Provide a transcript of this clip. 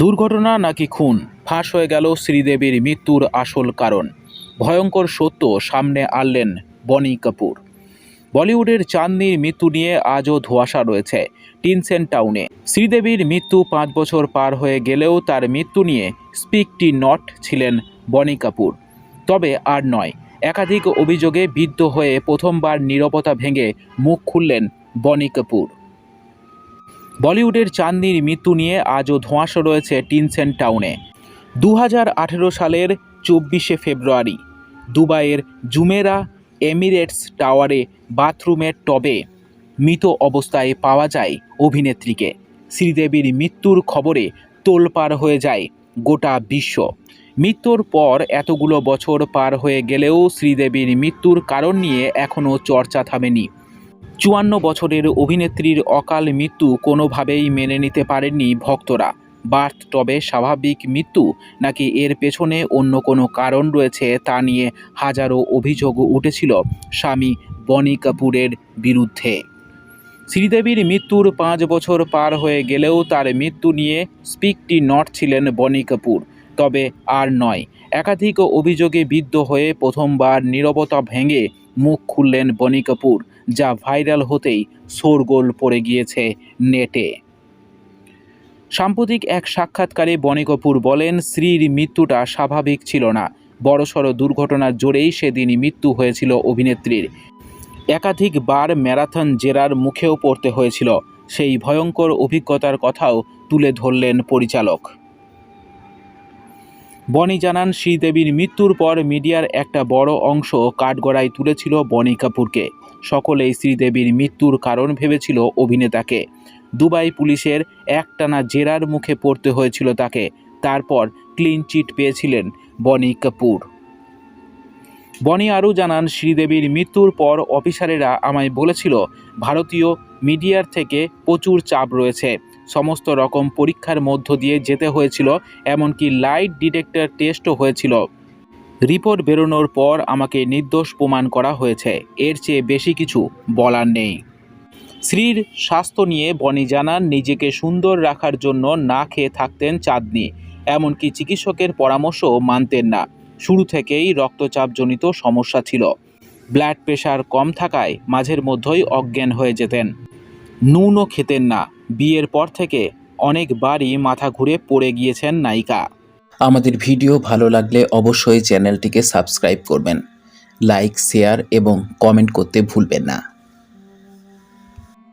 দুর্ঘটনা নাকি খুন? ফাঁস হয়ে গেল শ্রীদেবীর মৃত্যুর আসল কারণ। ভয়ঙ্কর সত্য সামনে আনলেন বনি কাপুর। বলিউডের চাঁদনির মৃত্যু নিয়ে আজও ধোঁয়াশা রয়েছে টিনসেন টাউনে। শ্রীদেবীর মৃত্যু পাঁচ বছর পার হয়ে গেলেও তার মৃত্যু নিয়ে স্পিকটি নট ছিলেন বনি কাপুর। তবে আর নয়, একাধিক অভিযোগে বিদ্ধ হয়ে প্রথমবার নীরবতা ভেঙে মুখ খুললেন বনি কাপুর। বলিউডের চাঁদনির মৃত্যু নিয়ে আজও ধোঁয়াশা রয়েছে টিনসেন টাউনে। দু হাজার আঠেরো সালের চব্বিশে ফেব্রুয়ারি, দুবাইয়ের জুমেরা এমিরেটস টাওয়ারে বাথরুমের টবে মৃত অবস্থায় পাওয়া যায় অভিনেত্রীকে। শ্রীদেবীর মৃত্যুর খবরে তোলপাড় হয়ে যায় গোটা বিশ্ব। মৃত্যুর পর এতগুলো বছর পার হয়ে গেলেও শ্রীদেবীর মৃত্যুর কারণ নিয়ে এখনও চর্চা থামেনি। চুয়ান্ন বছরের অভিনেত্রীর অকাল মৃত্যু কোনোভাবেই মেনে নিতে পারেননি ভক্তরা। বার্থ টবে স্বাভাবিক মৃত্যু নাকি এর পেছনে অন্য কোনো কারণ রয়েছে তা নিয়ে হাজারো অভিযোগ উঠেছিল স্বামী বনি কাপুরের বিরুদ্ধে। শ্রীদেবীর মৃত্যুর পাঁচ বছর পার হয়ে গেলেও তার মৃত্যু নিয়ে স্পিকটি নট ছিলেন বনি কাপুর। তবে আর নয়, একাধিক অভিযোগে বিদ্ধ হয়ে প্রথমবার নীরবতা ভেঙে মুখ খুললেন বনি কাপুর। যা ভাইরাল হতেই শোরগোল পড়ে গিয়েছে নেটে। সাম্প্রতিক এক সাক্ষাৎকারে বনি কাপুর বলেন, স্ত্রীর মৃত্যুটা স্বাভাবিক ছিল না। বড়সড় দুর্ঘটনার জোরেই সেদিন মৃত্যু হয়েছিল অভিনেত্রীর। একাধিকবার ম্যারাথন জেরার মুখেও পড়তে হয়েছিল। সেই ভয়ঙ্কর অভিজ্ঞতার কথাও তুলে ধরলেন পরিচালক। বনি জানান, শ্রীদেবীর মৃত্যুর পর মিডিয়ার একটা বড় অংশ কাঠগড়ায় তুলেছিল বনি কাপুরকে। সকলেই শ্রীদেবীর মৃত্যুর কারণ ভেবেছিল অভিনেতাকে। দুবাই পুলিশের একটানা জেরার মুখে পড়তে হয়েছিল তাকে। তারপর ক্লিন চিট পেয়েছিলেন বনি কাপুর। বনি আরও জানান, শ্রীদেবীর মৃত্যুর পর অফিসারেরা আমায় বলেছিল, ভারতীয় মিডিয়ার থেকে প্রচুর চাপ রয়েছে। সমস্ত রকম পরীক্ষার মধ্য দিয়ে যেতে হয়েছিল, এমনকি লাইট ডিটেক্টর টেস্টও হয়েছিল। রিপোর্ট বেরোনোর পর আমাকে নির্দোষ প্রমাণ করা হয়েছে, এর চেয়ে বেশি কিছু বলার নেই। স্ত্রীর স্বাস্থ্য নিয়ে বনি জানান নিজেকে সুন্দর রাখার জন্য না খেয়ে থাকতেন চাঁদনি, এমনকি চিকিৎসকের পরামর্শও মানতেন না। শুরু থেকেই রক্তচাপজনিত সমস্যা ছিল। ব্লাড প্রেশার কম থাকায় মাঝের মধ্যেই অজ্ঞান হয়ে যেতেন। নুনও খেতেন না। বিয়ের পর থেকে অনেকবারই মাথা ঘুরে পড়ে গিয়েছেন নায়িকা। আমাদের ভিডিও ভালো লাগলে অবশ্যই চ্যানেলটিকে সাবস্ক্রাইব করবেন। লাইক, শেয়ার এবং কমেন্ট করতে ভুলবেন না।